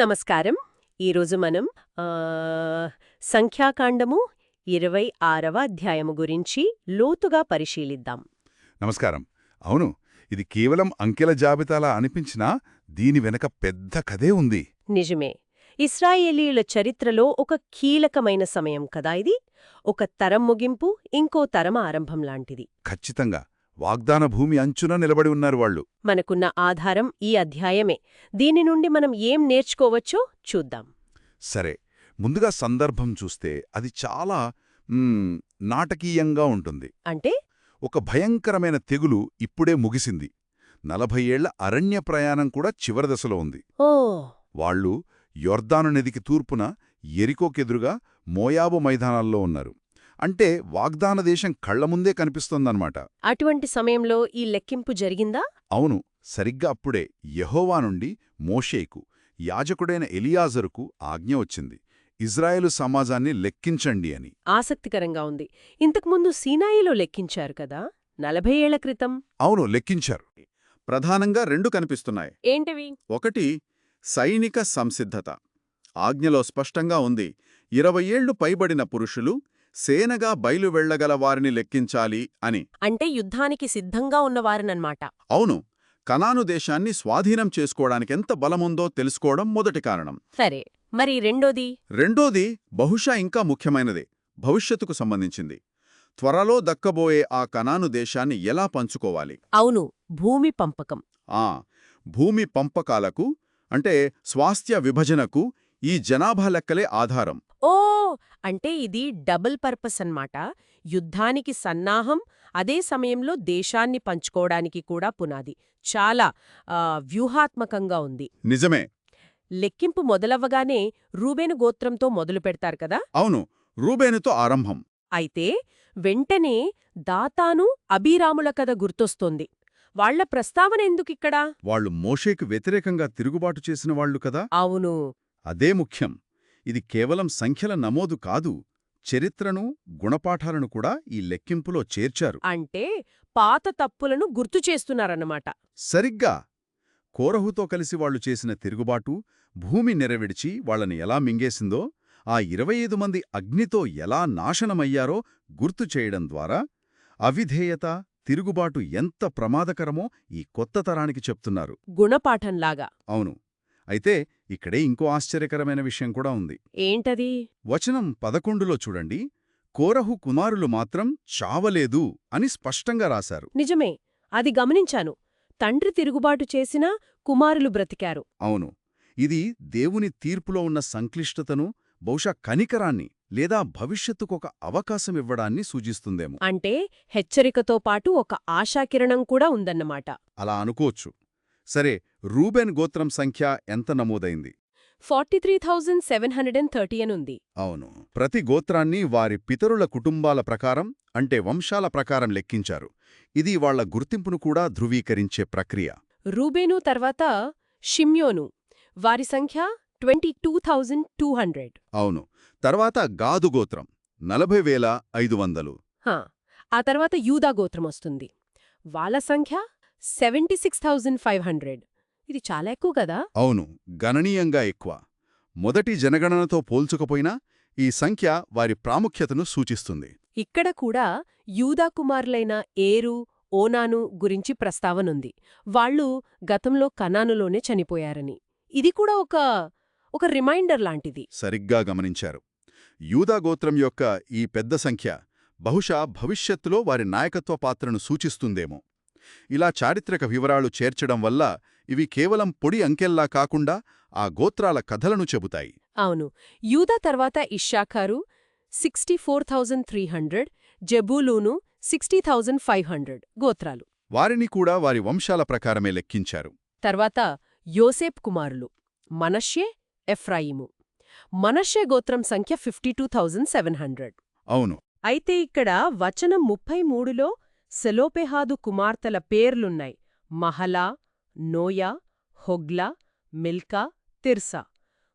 నమస్కారం. ఈరోజు మనం సంఖ్యాకాండము ఇరవై ఆరవ అధ్యాయము గురించి లోతుగా పరిశీలిద్దాం. నమస్కారం. అవును ఇది కేవలం అంకెల జాబితాలా అనిపించినా దీని వెనక పెద్ద కథే ఉంది. నిజమే. ఇస్రాయేలీయుల చరిత్రలో ఒక కీలకమైన సమయం కదా ఇది? ఒక తరం ముగింపు ఇంకో తరం ఆరంభం లాంటిది. ఖచ్చితంగా. వాగ్దాన భూమి అంచున నిలబడి ఉన్నారు వాళ్ళు. మనకున్న ఆధారం ఈ అధ్యాయమే. దీని నుండి మనం ఏం నేర్చుకోవచ్చో చూద్దాం. సరే ముందుగా సందర్భం చూస్తే అది చాలా నాటకీయంగా ఉంటుంది. అంటే? ఒక భయంకరమైన తెగులు ఇప్పుడే ముగిసింది. నలభై ఏళ్ళ అరణ్య ప్రయాణం కూడా చివరి దశలో ఉంది. ఓ! వాళ్ళు యొర్దాను నదికి తూర్పున ఎరికోకెదురుగా మోయాబు మైదానాల్లో ఉన్నారు. అంటే వాగ్దాన దేశం కళ్ళ ముందే కనిపిస్తోందన్నమాట. అటువంటి సమయంలో ఈ లెక్కింపు జరిగిందా? అవును. సరిగ్గా అప్పుడే యెహోవా నుండి మోషేకు యాజకుడైన ఎలియాజరుకు ఆజ్ఞ వచ్చింది. ఇజ్రాయేలు సమాజాన్ని లెక్కించండి అని. ఆసక్తికరంగా ఉంది. ఇంతకుముందు సీనాయిలో లెక్కించారు కదా? నలభై ఏళ్ళ క్రితం? అవును లెక్కించారు. ప్రధానంగా రెండు కనిపిస్తున్నాయి. ఏంటవి? ఒకటి సైనిక సంసిద్ధత. ఆజ్ఞలో స్పష్టంగా ఉంది ఇరవై ఏళ్ళు పైబడిన పురుషులు సేనగా బయలు వెళ్ళగల వారిని లెక్కించాలి అని. అంటే యుద్ధానికి సిద్ధంగా ఉన్నవారనమాట అవును. కనాను దేశాన్ని స్వాధీనం చేసుకోవడానికెంత బలముందో తెలుసుకోవడం మొదటి కారణం. సరే. మరి రెండోది? రెండోది బహుశా ఇంకా ముఖ్యమైనదే భవిష్యత్తుకు సంబంధించింది. త్వరలో దక్కబోయే ఆ కనాను దేశాన్ని ఎలా పంచుకోవాలి? అవును. భూమి పంపకం. ఆ. భూమి పంపకాలకు అంటే స్వాస్థ్య విభజనకు ఈ జనాభా లెక్కలే ఆధారం. ఓ! అంటే ఇది డబుల్ పర్పస్ అన్నమాట. యుద్ధానికి సన్నాహం అదే సమయంలో దేశాన్ని పంచుకోవడానికి కూడా పునాది. చాలా వ్యూహాత్మకంగా ఉంది. నిజమే. లెక్కింపు మొదలవ్వగానే రూబేను గోత్రంతో మొదలు పెడతారు కదా? అవును. రూబేనుతో ఆరంభం. అయితే వెంటనే దాతాను అబీరాముల కథ గుర్తొస్తోంది. వాళ్ళ ప్రస్తావన ఎందుకిక్కడ? వాళ్ళు మోషేకు వ్యతిరేకంగా తిరుగుబాటు చేసిన వాళ్ళు కదా? అవును. అదే ముఖ్యం. ఇది కేవలం సంఖ్యల నమోదు కాదు చరిత్రను గుణపాఠాలను కూడా ఈ లెక్కింపులో చేర్చారు. అంటే పాత తప్పులను గుర్తు చేస్తున్నారన్నమాట. సరిగ్గా. కోరహుతో కలిసి వాళ్ళు చేసిన తిరుగుబాటు భూమి నెరవిడిచి వాళ్ళని ఎలా మింగేసిందో ఆ ఇరవై మంది అగ్నితో ఎలా నాశనమయ్యారో గుర్తు చేయడం ద్వారా అవిధేయత తిరుగుబాటు ఎంత ప్రమాదకరమో ఈ కొత్త తరానికి చెప్తున్నారు. గుణపాఠంలాగా. అవును. అయితే ఇక్కడే ఇంకో ఆశ్చర్యకరమైన విషయం కూడా ఉంది. ఏంటది? వచనం పదకొండులో చూడండి. కోరహు కుమారులు మాత్రం చావలేదు అని స్పష్టంగా రాశారు. నిజమే అది గమనించాను. తండ్రి తిరుగుబాటు చేసినా కుమారులు బ్రతికారు. అవును ఇది దేవుని తీర్పులో ఉన్న సంక్లిష్టతను బహుశా కనికరాన్ని లేదా భవిష్యత్తుకొక అవకాశం ఇవ్వడాన్ని సూచిస్తుందేమో. అంటే హెచ్చరికతో పాటు ఒక ఆశాకిరణం కూడా ఉందన్నమాట. అలా అనుకోవచ్చు. సరే రూబెన్ గోత్రం సంఖ్య ఎంత నమోదైంది? Forty three thousand seven hundred and thirty అనుంది అవును. ప్రతి గోత్రాన్ని వారి పితరుల కుటుంబాల ప్రకారం అంటే వంశాల ప్రకారం లెక్కించారు. ఇది వాళ్ళ గుర్తింపును కూడా ధృవీకరించే ప్రక్రియ. రూబేను తర్వాత షిమ్యోను. వారి సంఖ్య twenty two thousand two hundred. అవును. తర్వాత గాదు గోత్రం నలభై వేల ఐదు వందలు. ఆ తర్వాత యూదా గోత్రం వస్తుంది. వాళ్ళ సంఖ్య seventy six thousand five hundred. ఇది చాలా ఎక్కువ కదా? అవును గణనీయంగా ఎక్కువ. మొదటి జనగణనతో పోల్చుకపోయినా ఈ సంఖ్య వారి ప్రాముఖ్యతను సూచిస్తుంది. ఇక్కడ కూడా యూదా కుమారులైన ఏరు ఓనాను గురించి ప్రస్తావనుంది. వాళ్ళు గతంలో కనానులోనే చనిపోయారని. ఇది కూడా ఒక ఒక రిమైండర్ లాంటిది. సరిగ్గా గమనించారు. యూదా గోత్రం యొక్క ఈ పెద్ద సంఖ్య బహుశా భవిష్యత్తులో వారి నాయకత్వ పాత్రను సూచిస్తుందేమో. ఇలా చారిత్రక వివరాలు చేర్చడం వల్ల ఇవి కేవలం పొడి అంకెల్లా కాకుండా ఆ గోత్రాల కథలను చెబుతాయి. అవును. యూదా తర్వాత ఇషాఖారు sixty four thousand three hundred జబూలూను sixty thousand five hundred గోత్రాలు. వారిని కూడా వారి వంశాల ప్రకారమే లెక్కించారు. తర్వాత యోసేప్ కుమారులు మనష్యే ఎఫ్రాయిము. మనష్యే గోత్రం సంఖ్య fifty two thousand seven hundred. అవును. అయితే ఇక్కడ వచనం ముప్పై మూడులో సెలోపెహాదు కుమార్తెల పేర్లున్నాయి. Mahlah Noah Hoglah Milcah Tirzah.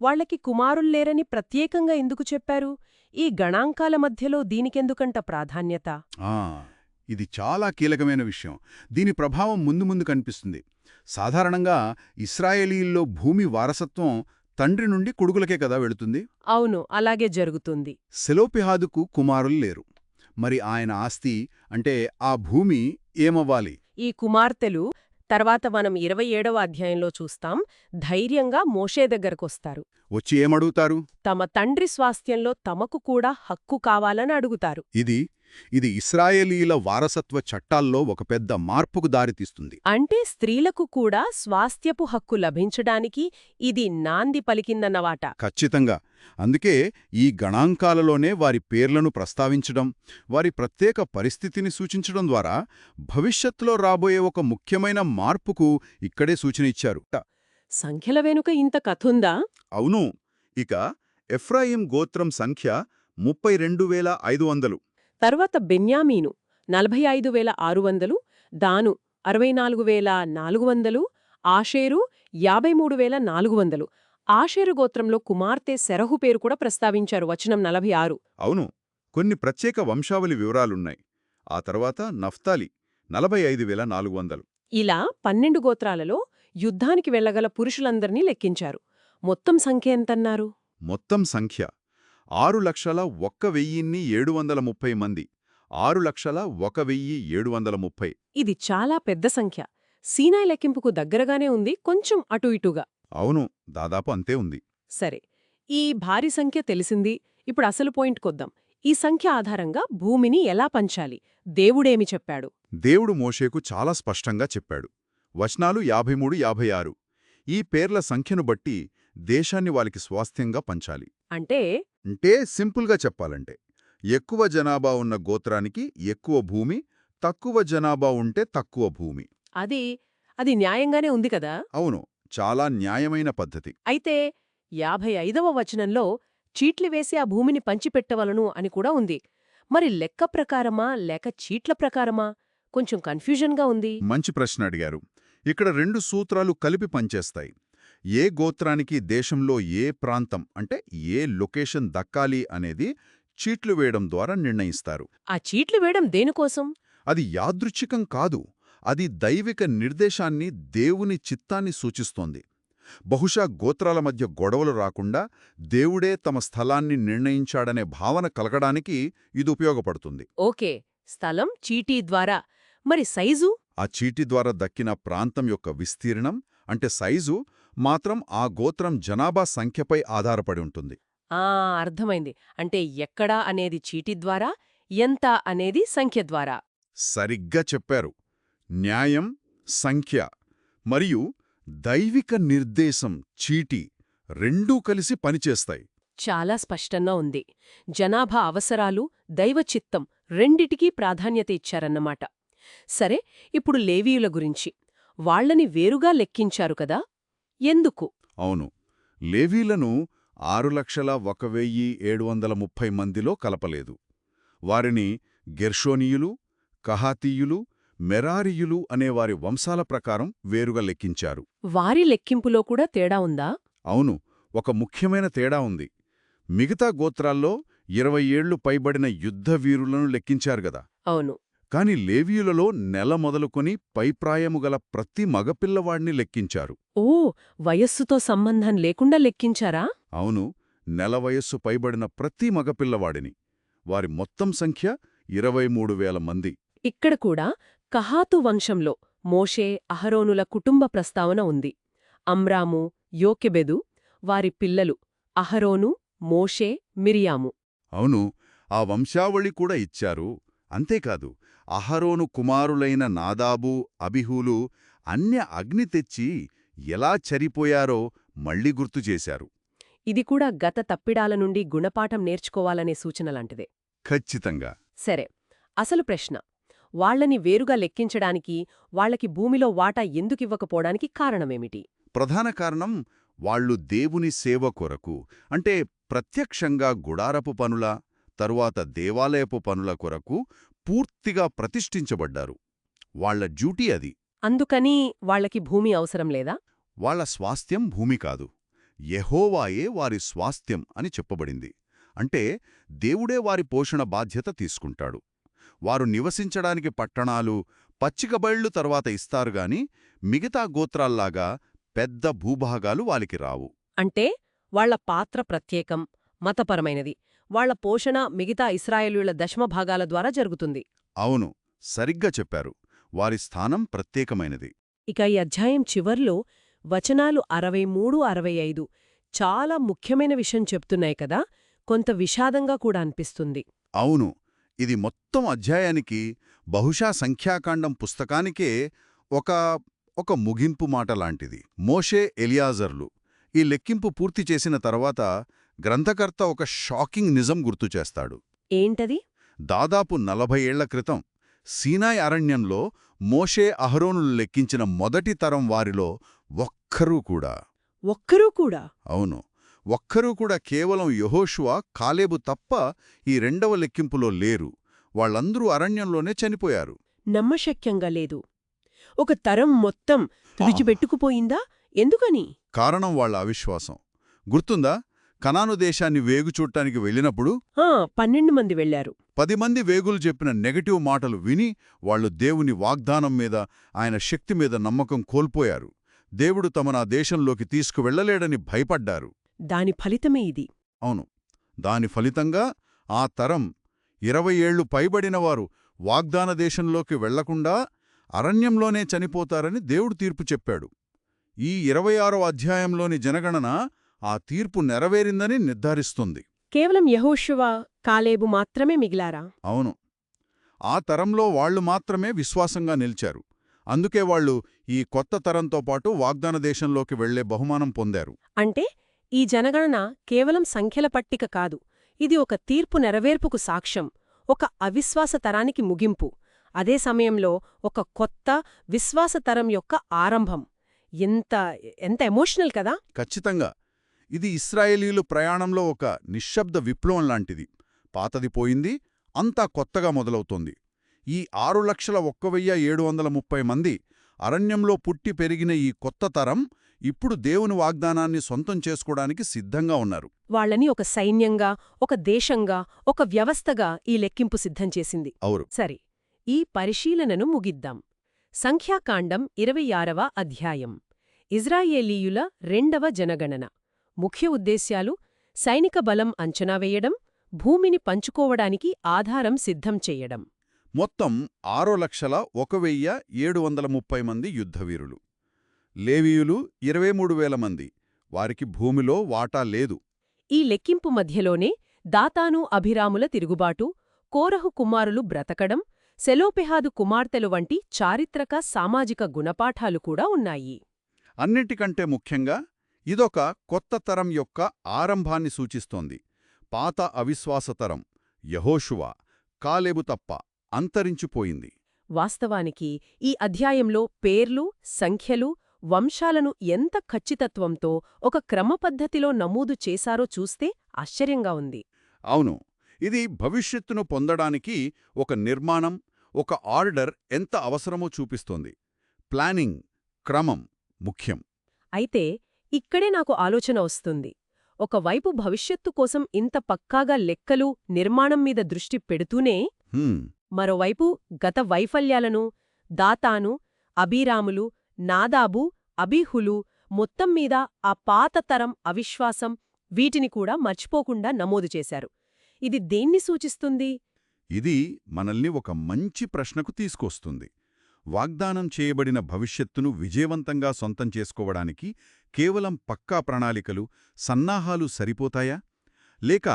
వాళ్ళకి కుమారుల్లేరని ప్రత్యేకంగా ఎందుకు చెప్పారు? ఈ గణాంకాల మధ్యలో దీనికెందుకంట ప్రాధాన్యత? ఆ ఇది చాలా కీలకమైన విషయం. దీని ప్రభావం ముందు ముందు కనిపిస్తుంది. సాధారణంగా ఇస్రాయేలీల్లో భూమి వారసత్వం తండ్రి నుండి కొడుకులకే కదా వెళుతుంది? అవును అలాగే జరుగుతుంది. సెలోపిహాదుకు కుమారులు లేరు. మరి ఆయన ఆస్తి అంటే ఆ భూమి ఏమవ్వాలి? ఈ కుమార్తెలు తర్వాత మనం ఇరవై ఏడవ అధ్యాయంలో చూస్తాం ధైర్యంగా మోషే దగ్గరకొస్తారు. వచ్చి ఏమడుగుతారు? తమ తండ్రి స్వాస్థ్యంలో తమకు కూడా హక్కు కావాలని అడుగుతారు. ఇది ఇది ఇస్రాయేలీల వారసత్వ చట్టాల్లో ఒక పెద్ద మార్పుకు దారితీస్తుంది. అంటే స్త్రీలకు కూడా స్వాస్థ్యపు హక్కు లభించడానికి ఇది నాంది పలికిందన్నవాట ఖచ్చితంగా. అందుకే ఈ గణాంకాలలోనే వారి పేర్లను ప్రస్తావించడం వారి ప్రత్యేక పరిస్థితిని సూచించడం ద్వారా భవిష్యత్తులో రాబోయే ఒక ముఖ్యమైన మార్పుకు ఇక్కడే సూచన ఇచ్చారు. సంఖ్యల వెనుక ఇంత కథుందా? అవును. ఇక ఎఫ్రాయిం గోత్రం సంఖ్య ముప్పై రెండు వేల ఐదు వందలు. తర్వాత బెన్యామీను నలభై ఐదు వేల ఆరు వందలు దాను అరవై నాలుగు వేల నాలుగు వందలు ఆషేరు యాభై మూడు వేల నాలుగు వందలు. ఆషేరు గోత్రంలో కుమార్తె శరహు పేరు కూడా ప్రస్తావించారు వచనం నలభై ఆరు. అవును కొన్ని ప్రత్యేక వంశావళి వివరాలున్నాయి. ఆ తర్వాత నఫ్తాలి నలభై ఐదు వేల నాలుగు వందలు. ఇలా పన్నెండు గోత్రాలలో యుద్ధానికి వెళ్ళగల పురుషులందర్నీ లెక్కించారు. మొత్తం సంఖ్య ఎంతన్నారు? మొత్తం సంఖ్య ఆరు లక్షల ఒక్క వెయ్యిన్ని ఏడు వందల ముప్పై మంది. ఆరు లక్షల ఒక వెయ్యి ఏడు వందల ముప్పై. ఇది చాలా పెద్ద సంఖ్య. సీనాయ్ లెక్కింపుకు దగ్గరగానే ఉంది కొంచెం అటు ఇటుగా. అవును దాదాపు అంతే ఉంది. సరే ఈ భారీ సంఖ్య తెలిసింది. ఇప్పుడు అసలు పాయింట్ కొద్దాం. ఈ సంఖ్య ఆధారంగా భూమిని ఎలా పంచాలి? దేవుడేమి చెప్పాడు? దేవుడు మోషేకు చాలా స్పష్టంగా చెప్పాడు. వచనాలు యాభై మూడు యాభై ఆరు. ఈ పేర్ల సంఖ్యను బట్టి దేశాన్ని వాళ్ళకి స్వాస్థ్యంగా పంచాలి. అంటే? అంటే సింపుల్గా చెప్పాలంటే ఎక్కువ జనాభా ఉన్న గోత్రానికి ఎక్కువ భూమి తక్కువ జనాభా ఉంటే తక్కువ భూమి. అది అది న్యాయంగానే ఉంది కదా? అవును చాలా న్యాయమైన పద్ధతి. అయితే యాభై ఐదవ వచనంలో చీట్లు వేసి ఆ భూమిని పంచిపెట్టవలను అని కూడా ఉంది. మరి లెక్క ప్రకారమా లేక చీట్ల ప్రకారమా? కొంచెం కన్ఫ్యూజన్గా ఉంది. మంచి ప్రశ్న అడిగారు. ఇక్కడ రెండు సూత్రాలు కలిపి పనిచేస్తాయి. ఏ గోత్రానికి దేశంలో ఏ ప్రాంతం అంటే ఏ లొకేషన్ దక్కాలి అనేది చీట్లు వేయడం ద్వారా నిర్ణయిస్తారు. ఆ చీట్లు వేయడం దేనికోసం? అది యాదృచ్ఛికం కాదు. అది దైవిక నిర్దేశాన్ని దేవుని చిత్తాన్ని సూచిస్తోంది. బహుశా గోత్రాల మధ్య గొడవలు రాకుండా దేవుడే తమ స్థలాన్ని నిర్ణయించాడనే భావన కలగడానికి ఇది ఉపయోగపడుతుంది. ఓకే. స్థలం చీటీ ద్వారా. మరి సైజు? ఆ చీటి ద్వారా దక్కిన ప్రాంతం యొక్క విస్తీర్ణం అంటే సైజు మాత్రం ఆ గోత్రం జనాభా సంఖ్యపై ఆధారపడి ఉంటుంది. ఆ అర్థమైంది. అంటే ఎక్కడా అనేది చీటీ ద్వారా ఎంత అనేది సంఖ్య ద్వారా. సరిగ్గా చెప్పారు. న్యాయం సంఖ్య మరియు దైవిక నిర్దేశం చీటి రెండూ కలిసి పనిచేస్తాయి. చాలా స్పష్టంగా ఉంది. జనాభా అవసరాలు దైవచిత్తం రెండిటికీ ప్రాధాన్యత ఇచ్చారన్నమాట. సరే ఇప్పుడు లేవీయుల గురించి. వాళ్ళని వేరుగా లెక్కించారు కదా? ఎందుకు? అవును. లేవీలను ఆరు లక్షల ఒక వెయ్యి ఏడు వందల ముప్పై మందిలో కలపలేదు. వారిని గెర్షోనీయులు కహాతీయులు మెరారీయులు అనే వారి వంశాల ప్రకారం వేరుగా లెక్కించారు. వారి లెక్కింపులో కూడా తేడా ఉందా? అవును. ఒక ముఖ్యమైన తేడా ఉంది. మిగతా గోత్రాల్లో ఇరవై ఏళ్ళు పైబడిన యుద్ధ వీరులను లెక్కించారు గదా. అవును. కాని లేవీయులలో నెల మొదలుకొని పైప్రాయము గల ప్రతి మగపిల్లవాడిని లెక్కించారు. ఓ వయస్సుతో సంబంధం లేకుండా లెక్కించారా? అవును నెల వయస్సు పైబడిన ప్రతి మగపిల్లవాడిని. వారి మొత్తం సంఖ్య ఇరవై మూడు వేల మంది. ఇక్కడ కూడా కహాతు వంశంలో మోషే అహరోనుల కుటుంబ ప్రస్తావన ఉంది. అమ్రాము యోకెబెదు వారి పిల్లలు అహరోను మోషే మిరియాము. అవును ఆ వంశావళి కూడా ఇచ్చారు. అంతేకాదు అహరోను కుమారులైన నాదాబు అబిహూలు అన్య అగ్ని తెచ్చి ఎలా చరిపోయారో మళ్ళీ గుర్తు చేశారు. ఇది కూడా గత తప్పిడాల నుండి గుణపాఠం నేర్చుకోవాలనే సూచనలాంటిదే ఖచ్చితంగా. సరే అసలు ప్రశ్న. వాళ్ళని వేరుగా లెక్కించడానికి వాళ్ళకి భూమిలో వాటా ఎందుకివ్వకపోవడానికి కారణమేమిటి? ప్రధాన కారణం వాళ్ళు దేవుని సేవ కొరకు అంటే ప్రత్యక్షంగా గుడారపు పనుల? తరువాత దేవాలయపు పనుల కొరకు పూర్తిగా ప్రతిష్ఠించబడ్డారు. వాళ్ళ డ్యూటీ అది. అందుకని వాళ్ళకి భూమి అవసరం లేదా? వాళ్ళ స్వాస్థ్యం భూమి కాదు. యెహోవాయే వారి స్వాస్థ్యం అని చెప్పబడింది. అంటే దేవుడే వారి పోషణ బాధ్యత తీసుకుంటాడు. వారు నివసించడానికి పట్టణాలు పచ్చికబైళ్ళు తర్వాత ఇస్తారుగాని మిగతా గోత్రాల్లాగా పెద్ద భూభాగాలు వాలికి రావు. అంటే వాళ్ళ పాత్ర ప్రత్యేకం మతపరమైనది. వాళ్ళ పోషణ మిగతా ఇస్రాయేలీయుల దశమ భాగాల ద్వారా జరుగుతుంది. అవును సరిగ్గా చెప్పారు. వారి స్థానం ప్రత్యేకమైనది. ఇక ఈ అధ్యాయం చివర్లో వచనాలు అరవై మూడు అరవై ఐదు చాలా ముఖ్యమైన విషయం చెప్తున్నాయి కదా కొంత విషాదంగా కూడా అనిపిస్తుంది. అవును ఇది మొత్తం అధ్యాయానికి బహుశా సంఖ్యాకాండం పుస్తకానికే ఒక ఒక ముగింపు మాట లాంటిది. మోషే ఎలియాజర్లు ఈ లెక్కింపు పూర్తి చేసిన తర్వాత గ్రంథకర్త ఒక షాకింగ్ నిజం గుర్తుచేస్తాడు ఏంటది? దాదాపు నలభై ఏళ్ళ క్రితం సీనాయ్ అరణ్యంలో మోషే అహరోనులు లెక్కించిన మొదటి తరం వారిలో ఒక్కరూ కూడా. ఒక్కరూ కూడా? అవును. ఒక్కరూ కూడా కేవలం యెహోషువ కాలేబు తప్ప ఈ రెండవ లెక్కింపులో లేరు. వాళ్ళందరూ అరణ్యంలోనే చనిపోయారు. నమ్మశక్యంగా లేదు. ఒక తరం మొత్తం విడిచిపెట్టుకుపోయిందా? ఎందుకని? కారణం వాళ్ళ అవిశ్వాసం. గుర్తుందా? కనాను దేశాన్ని వేగు చూడటానికి వెళ్ళినప్పుడు పన్నెండు మంది వెళ్ళారు పది మంది వేగులు చెప్పిన నెగటివ్ మాటలు విని వాళ్ళు దేవుని వాగ్దానం మీద ఆయన శక్తి మీద నమ్మకం కోల్పోయారు. దేవుడు తమను ఆ దేశంలోకి తీసుకువెళ్ళలేడని భయపడ్డారు. దాని ఫలితమే ఇది. అవును. దాని ఫలితంగా ఆ తరం ఇరవై ఏళ్ళు పైబడినవారు వాగ్దాన దేశంలోకి వెళ్ళకుండా అరణ్యంలోనే చనిపోతారని దేవుడు తీర్పు చెప్పాడు. ఈ ఇరవై ఆరో అధ్యాయంలోని జనగణన ఆ తీర్పు నెరవేరిందని నిర్ధారిస్తుంది. కేవలం యహోషువ కాలేబు మాత్రమే మిగిలారా? అవును. ఆ తరంలో వాళ్ళు మాత్రమే విశ్వాసంగా నిలిచారు. అందుకే వాళ్ళు ఈ కొత్త తరంతో పాటు వాగ్దాన దేశంలోకి వెళ్ళే బహుమానం పొందారు. అంటే ఈ జనగణన కేవలం సంఖ్యల పట్టిక కాదు. ఇది ఒక తీర్పు నెరవేర్పుకు సాక్ష్యం ఒక అవిశ్వాస తరానికి ముగింపు అదే సమయంలో ఒక కొత్త విశ్వాస తరం యొక్క ఆరంభం. ఎంత ఎంత ఎమోషనల్ కదా! ఖచ్చితంగా. ఇది ఇస్రాయేలీలు ప్రయాణంలో ఒక నిశ్శబ్ద విప్లవం లాంటిది. పాతది పోయింది అంతా కొత్తగా మొదలవుతోంది. ఈ ఆరు లక్షల ఒక్క వెయ్య ఏడు వందల ముప్పై మంది అరణ్యంలో పుట్టి పెరిగిన ఈ కొత్త తరం ఇప్పుడు దేవుని వాగ్దానాన్ని సొంతం చేసుకోవడానికి సిద్ధంగా ఉన్నారు. వాళ్ళని ఒక సైన్యంగా ఒక దేశంగా ఒక వ్యవస్థగా ఈ లెక్కింపు సిద్ధం చేసింది. అవురు సరే ఈ పరిశీలనను ముగిద్దాం. సంఖ్యాకాండం ఇరవై ఆరవ అధ్యాయం. ఇజ్రాయేలీయుల రెండవ జనగణన. ముఖ్య ఉద్దేశ్యాలు సైనిక బలం అంచనా వేయడం భూమిని పంచుకోవడానికి ఆధారం సిద్ధం చెయ్యడం మొత్తం ఆరో లక్షల ఒక వెయ్య ఏడు వందల ముప్పై మంది యుద్ధవీరులు లేవీయులు ఇరవై మూడు వేల మంది. వారికి భూమిలో వాటా లేదు. ఈ లెక్కింపు మధ్యలోనే దాతాను అభిరాముల తిరుగుబాటు కోరహు కుమారులు బ్రతకడం సెలోపెహాదు కుమార్తెలు వంటి చారిత్రక సామాజిక గుణపాఠాలు కూడా ఉన్నాయి. అన్నిటికంటే ముఖ్యంగా ఇదొక కొత్త తరం యొక్క ఆరంభాన్ని సూచిస్తోంది. పాత అవిశ్వాసతరం యహోషువ కాలేబు తప్ప అంతరించిపోయింది. వాస్తవానికి ఈ అధ్యాయంలో పేర్లు సంఖ్యలు వంశాలను ఎంత ఖచ్చితత్వంతో ఒక క్రమపద్ధతిలో నమోదు చేశారో చూస్తే ఆశ్చర్యంగా ఉంది. అవును ఇది భవిష్యత్తును పొందడానికి ఒక నిర్మాణం ఒక ఆర్డర్ ఎంత అవసరమో చూపిస్తోంది. ప్లానింగ్ క్రమం ముఖ్యం. అయితే ఇక్కడే నాకు ఆలోచన వస్తుంది. ఒకవైపు భవిష్యత్తు కోసం ఇంత పక్కాగా లెక్కలు నిర్మాణం మీద దృష్టి పెడుతూనే మరోవైపు గత వైఫల్యాలను దాతాను అబీరాములు నాదాబు అబీహులు మొత్తం మీద ఆ పాత తరం అవిశ్వాసం వీటిని కూడా మర్చిపోకుండా నమోదు చేశారు. ఇది దేన్ని సూచిస్తుంది? ఇది మనల్ని ఒక మంచి ప్రశ్నకు తీసుకొస్తుంది. వాగ్దానం చేయబడిన భవిష్యత్తును విజయవంతంగా సొంతం చేసుకోవడానికి కేవలం పక్కా ప్రణాళికలు సన్నాహాలు సరిపోతాయా? లేక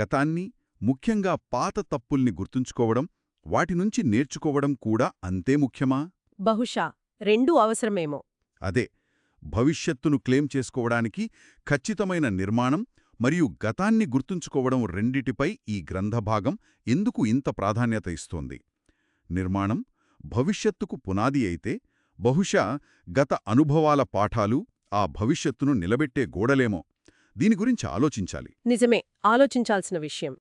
గతాన్ని ముఖ్యంగా పాత తప్పుల్ని గుర్తుంచుకోవడం వాటి నుంచి నేర్చుకోవడం కూడా అంతే ముఖ్యమా? బహుశా రెండూ అవసరమేమో. అదే భవిష్యత్తును క్లెయిమ్ చేసుకోవడానికి ఖచ్చితమైన నిర్మాణం మరియు గతాన్ని గుర్తుంచుకోవడం రెండిటిపై ఈ గ్రంథభాగం ఎందుకు ఇంత ప్రాధాన్యత ఇస్తోంది? నిర్మాణం భవిష్యత్తుకు పునాది అయితే బహుశా గత అనుభవాల పాఠాలు ఆ భవిష్యత్తును నిలబెట్టే గోడలేమో. దీని గురించి ఆలోచించాలి. నిజమే ఆలోచించాల్సిన విషయం.